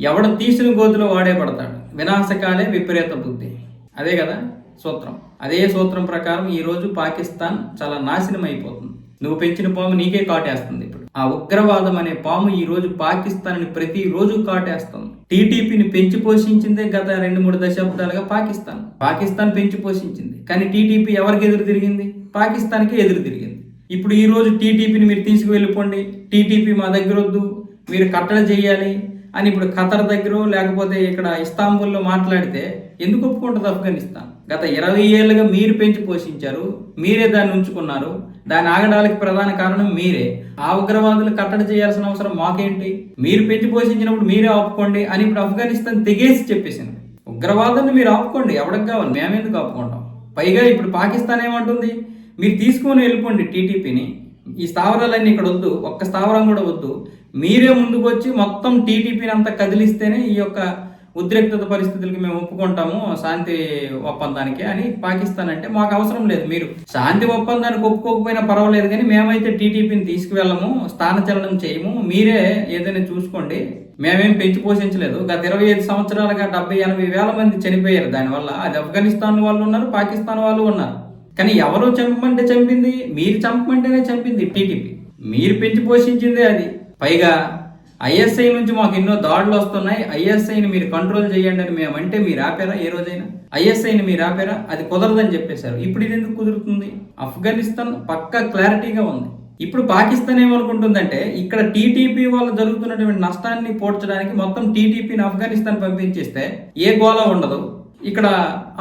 ఎవడు తీసిన గోతులో వాడే పడతాడు. వినాశకాలే విపరీత బుద్ధి. అదే కదా సూత్రం. అదే సూత్రం ప్రకారం ఈరోజు పాకిస్తాన్ చాలా నాశనం అయిపోతుంది నువ్వు పెంచిన పాము నీకే కాటేస్తుంది ఇప్పుడు. ఆ ఉగ్రవాదం అనే పాము ఈ రోజు పాకిస్తాన్ ప్రతి రోజు కాటేస్తుంది. టీటీపీని పెంచి పోషించిందే గత రెండు మూడు దశాబ్దాలుగా పాకిస్తాన్. పాకిస్తాన్ పెంచి పోషించింది. కానీ టీటీపీ ఎవరికి ఎదురు తిరిగింది? పాకిస్తాన్కి ఎదురు తిరిగింది. ఇప్పుడు ఈ రోజు టీటీపీని మీరు తీసుకువెళ్ళిపోండి. టీటీపీ మా దగ్గర వద్దు. మీరు కట్టడి చేయాలి. అని ఇప్పుడు ఖతర్ దగ్గర లేకపోతే ఇక్కడ ఇస్తాంబుల్లో మాట్లాడితే ఎందుకు ఒప్పుకుంటుంది ఆఫ్ఘనిస్తాన్? గత ఇరవై ఏళ్ళుగా మీరు పెంచి పోషించారు మీరే దాన్ని ఉంచుకున్నారు దాని ఆగడానికి ప్రధాన కారణం మీరే. ఆ ఉగ్రవాదులు కట్టడి చేయాల్సిన అవసరం మాకేంటి? మీరు పెంచి పోషించినప్పుడు మీరే ఆపుకోండి అని ఇప్పుడు ఆఫ్ఘనిస్తాన్ తెగేసి చెప్పేసింది. ఉగ్రవాదాన్ని మీరు ఆపుకోండి ఎవరికి కావాలి? మేమెందుకు ఆపుకుంటాం? పైగా ఇప్పుడు పాకిస్తాన్ ఏమంటుంది? మీరు తీసుకొని వెళ్ళిపోండి టీటీపీని. ఈ స్థావరాలన్నీ ఇక్కడ వద్దు ఒక్క స్థావరం కూడా వద్దు. మీరే ముందుకు వచ్చి మొత్తం టీటీపీని అంతా కదిలిస్తేనే ఈ యొక్క ఉద్రిక్తత పరిస్థితులకి మేము ఒప్పుకుంటాము శాంతి ఒప్పందానికి అని పాకిస్తాన్ అంటే మాకు అవసరం లేదు. మీరు శాంతి ఒప్పందానికి ఒప్పుకోకపోయినా పర్వాలేదు కానీ మేమైతే టీటీపీని తీసుకువెళ్ళము స్థానచలనం చేయము. మీరే ఏదైనా చూసుకోండి. మేమేం పెంచి పోషించలేదు. గత ఇరవై ఐదు సంవత్సరాలుగా డెబ్బై ఎనభై వేల మంది చనిపోయారు. దానివల్ల అది ఆఫ్ఘనిస్తాన్ వాళ్ళు ఉన్నారు పాకిస్తాన్ వాళ్ళు ఉన్నారు. కానీ ఎవరు చంపమంటే చంపింది? మీరు చంపమంటేనే చంపింది టీటీపీ. మీరు పెంచి పోషించిందే అది. పైగా ఐఎస్ఐ నుంచి మాకు ఎన్నో దాడులు వస్తున్నాయి. ఐఎస్ఐని మీరు కంట్రోల్ చేయండి అని మేమంటే మీరు ఆపారా ఏ రోజైనా? ఐఎస్ఐని మీరు ఆపారా? అది కుదరదని చెప్పేశారు. ఇప్పుడు ఇది ఎందుకు కుదురుతుంది? ఆఫ్ఘనిస్తాన్ పక్కా క్లారిటీగా ఉంది. ఇప్పుడు పాకిస్తాన్ ఏమనుకుంటుందంటే ఇక్కడ టీటీపీ వల్ల జరుగుతున్నటువంటి నష్టాన్ని పోడ్చడానికి మొత్తం టీటీపీని ఆఫ్ఘనిస్తాన్ పంపించేస్తే ఏ గోళ ఉండదు. ఇక్కడ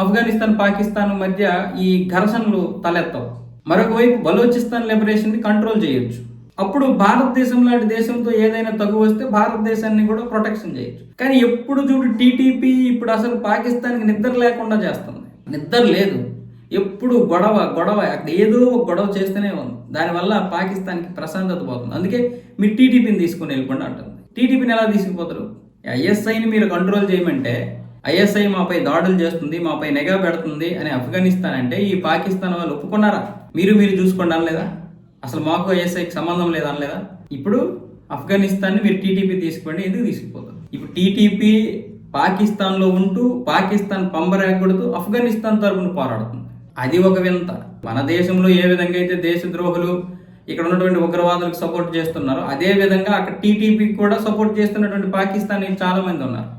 ఆఫ్ఘనిస్తాన్ పాకిస్తాన్ మధ్య ఈ ఘర్షణలు తలెత్తవు. మరొక వైపు బలోచిస్తాన్ లిబరేషన్ని కంట్రోల్ చేయొచ్చు. అప్పుడు భారతదేశం లాంటి దేశంతో ఏదైనా తగు వస్తే భారతదేశాన్ని కూడా ప్రొటెక్షన్ చేయొచ్చు. కానీ ఎప్పుడు చూడు టీటీపీ ఇప్పుడు అసలు పాకిస్తాన్కి నిద్ర లేకుండా చేస్తుంది. నిద్ర లేదు. ఎప్పుడు గొడవ గొడవ అక్కడ ఏదో ఒక గొడవ చేస్తూనే ఉంది. దానివల్ల పాకిస్తాన్కి ప్రశాంతత పోతుంది. అందుకే మీరు టీటీపీని తీసుకుని వెళ్ళిపోండి అంటుంది. టీటీపీని ఎలా తీసుకుపోతారు? ఐఎస్ఐని మీరు కంట్రోల్ చేయమంటే ఐఎస్ఐ మాపై దాడులు చేస్తుంది మాపై నిఘా పెడుతుంది అని ఆఫ్ఘనిస్తాన్ అంటే ఈ పాకిస్తాన్ వాళ్ళు ఒప్పుకున్నారా? మీరు మీరు చూసుకోండి అనలేదా? అసలు మాకు ఏఎస్ఐకి సంబంధం లేదా అనలేదా? ఇప్పుడు ఆఫ్ఘనిస్తాన్ని మీరు టీటీపీ తీసుకోండి ఎందుకు తీసుకుపోతారు? ఇప్పుడు టీటీపీ పాకిస్తాన్లో ఉంటూ పాకిస్తాన్ పంబరేగొడుతూ ఆఫ్ఘనిస్తాన్ తరపున పోరాడుతుంది. అది ఒక వింత. మన దేశంలో ఏ విధంగా అయితే దేశద్రోహులు ఇక్కడ ఉన్నటువంటి ఉగ్రవాదులకు సపోర్ట్ చేస్తున్నారో అదే విధంగా అక్కడ టీటీపీకి కూడా సపోర్ట్ చేస్తున్నటువంటి పాకిస్తానీ చాలా మంది ఉన్నారు.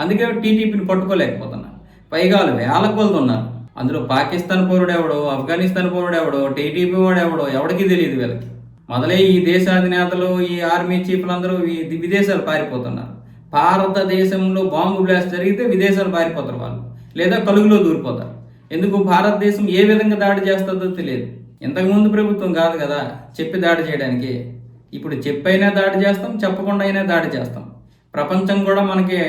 అందుకే టీటీపీని పట్టుకోలేకపోతున్నారు. పైగా వేల కొలది ఉన్నారు. అందులో పాకిస్తాన్ పౌరుడు ఎవడో ఆఫ్ఘనిస్తాన్ పౌరుడు ఎవడో టీటీపీ వాడు ఎవడో ఎవడికి తెలియదు వీళ్ళకి. మొదలై ఈ దేశాధినేతలు ఈ ఆర్మీ చీఫ్లు అందరూ విదేశాలు పారిపోతున్నారు. భారతదేశంలో బాంబు బ్లాస్ట్ జరిగితే విదేశాలు పారిపోతారు వాళ్ళు. లేదా కలుగులో దూరిపోతారు. ఎందుకు భారతదేశం ఏ విధంగా దాడి చేస్తుందో తెలియదు. ఇంతకుముందు ప్రభుత్వం కాదు కదా చెప్పి దాడి చేయడానికి. ఇప్పుడు చెప్పైనా దాడి చేస్తాం చెప్పకుండా అయినా దాడి చేస్తాం. ప్రపంచం కూడా మనకి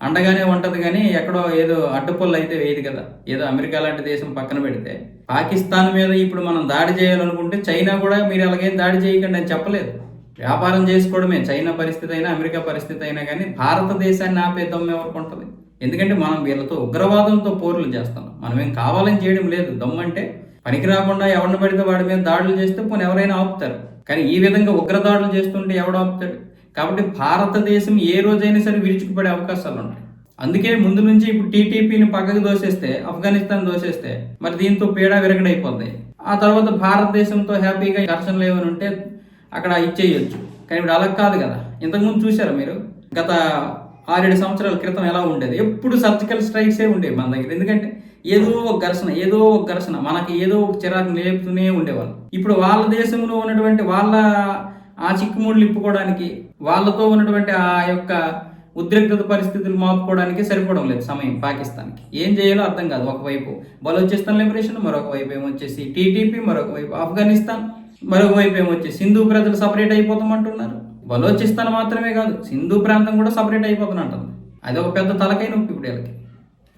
అండగానే ఉంటుంది కానీ ఎక్కడో ఏదో అడ్డుపొల్లు అయితే వేయదు కదా. ఏదో అమెరికా లాంటి దేశం పక్కన పెడితే. పాకిస్తాన్ మీద ఇప్పుడు మనం దాడి చేయాలనుకుంటే చైనా కూడా మీరు అలాగేం దాడి చేయకండి అని చెప్పలేదు. వ్యాపారం చేసుకోవడమే. చైనా పరిస్థితి అయినా అమెరికా పరిస్థితి అయినా కానీ భారతదేశాన్ని ఆపేద్దాం ఎవరికి ఉంటుంది? ఎందుకంటే మనం వీళ్ళతో ఉగ్రవాదంతో పోర్లు చేస్తాం మనం ఏం కావాలని చేయడం లేదు. దమ్మంటే పనికి రాకుండా ఎవరిని పడితే వాడి మీద దాడులు చేస్తే పోనీ ఎవరైనా ఆపుతారు. కానీ ఈ విధంగా ఉగ్రదాడులు చేస్తుంటే ఎవడు ఆపుతాడు? కాబట్టి భారతదేశం ఏ రోజైనా సరే విరుచుకుపడే అవకాశాలు ఉంటాయి అందుకే ముందు నుంచి ఇప్పుడు టీటీపీని పక్కకు దోసేస్తే ఆఫ్ఘనిస్తాన్ దోసేస్తే మరి దీంతో పీడ విరగడైపోద్ది. ఆ తర్వాత భారతదేశంతో హ్యాపీగా ఘర్షణలు ఏమైనా ఉంటే అక్కడ ఇచ్చేయొచ్చు. కానీ ఇప్పుడు అలా కాదు కదా. ఇంతకుముందు చూసారా మీరు? గత ఆరేడు సంవత్సరాల క్రితం ఎలా ఉండేది? ఎప్పుడు సర్జికల్ స్ట్రైక్సే ఉండేవి మన దగ్గర. ఎందుకంటే ఏదో ఒక ఘర్షణ ఏదో ఒక ఘర్షణ మనకి ఏదో ఒక చిరాకు లేపుతూనే ఉండేవాళ్ళు. ఇప్పుడు వాళ్ళ దేశంలో ఉన్నటువంటి వాళ్ళ ఆ చిక్కుముడులు ఇప్పుకోవడానికి వాళ్ళతో ఉన్నటువంటి ఆ యొక్క ఉద్రిక్తత పరిస్థితులు మాపుకోవడానికి సరిపోవడం లేదు సమయం పాకిస్తాన్కి. ఏం చేయాలో అర్థం కాదు. ఒకవైపు బలోచిస్తాన్ లిబరేషన్ మరొక వైపు ఏమొచ్చేసి టీటీపీ మరొక వైపు ఆఫ్ఘనిస్తాన్ మరొక వైపు ఏమొచ్చేసి సింధు ప్రజలు సపరేట్ అయిపోతామంటున్నారు. బలోచిస్తాన్ మాత్రమే కాదు సింధు ప్రాంతం కూడా సపరేట్ అయిపోతున్నట్టుంది అది ఒక పెద్ద తలకై నొప్పి ఇప్పుడు వీళ్ళకి.